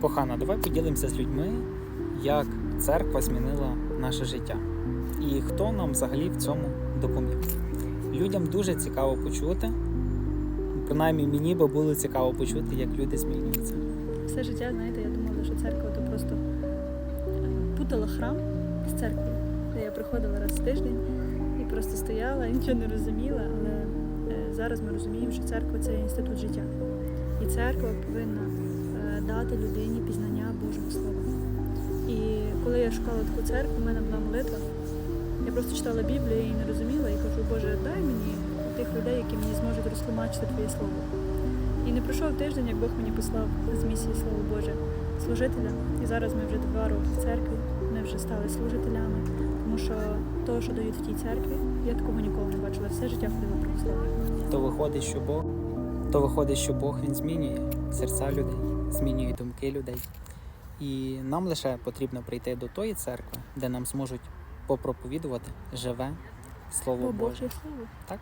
Кохана, давай поділимося з людьми, як церква змінила наше життя. І хто нам взагалі в цьому допоміг. Людям дуже цікаво почути. Принаймні мені би було цікаво почути, як люди змінюються. Все життя, знаєте, я думала, що церква то просто е, путала храм з церквою. Де я приходила раз в тиждень і просто стояла, і нічого не розуміла. Але е, зараз ми розуміємо, що церква це інститут життя. І церква повинна дати людині пізнання Божого Слова. І коли я шукала таку церкву, в мене була молитва. Я просто читала Біблію і не розуміла, і кажу, Боже, дай мені тих людей, які мені зможуть розтлумачити Твоє Слово. І не пройшов тиждень, як Бог мені послав з місії Слово Боже служителя. І зараз ми вже два роки в церкві. Ми вже стали служителями, тому що того, що дають в тій церкві, я такого ніколи не бачила. Все життя ходила православ'я. То виходить, що Бог, то виходить, що Бог він змінює серця людей, змінює думки людей. І нам лише потрібно прийти до тої церкви, де нам зможуть попроповідувати живе Слово Бо Боже. Боже. Так?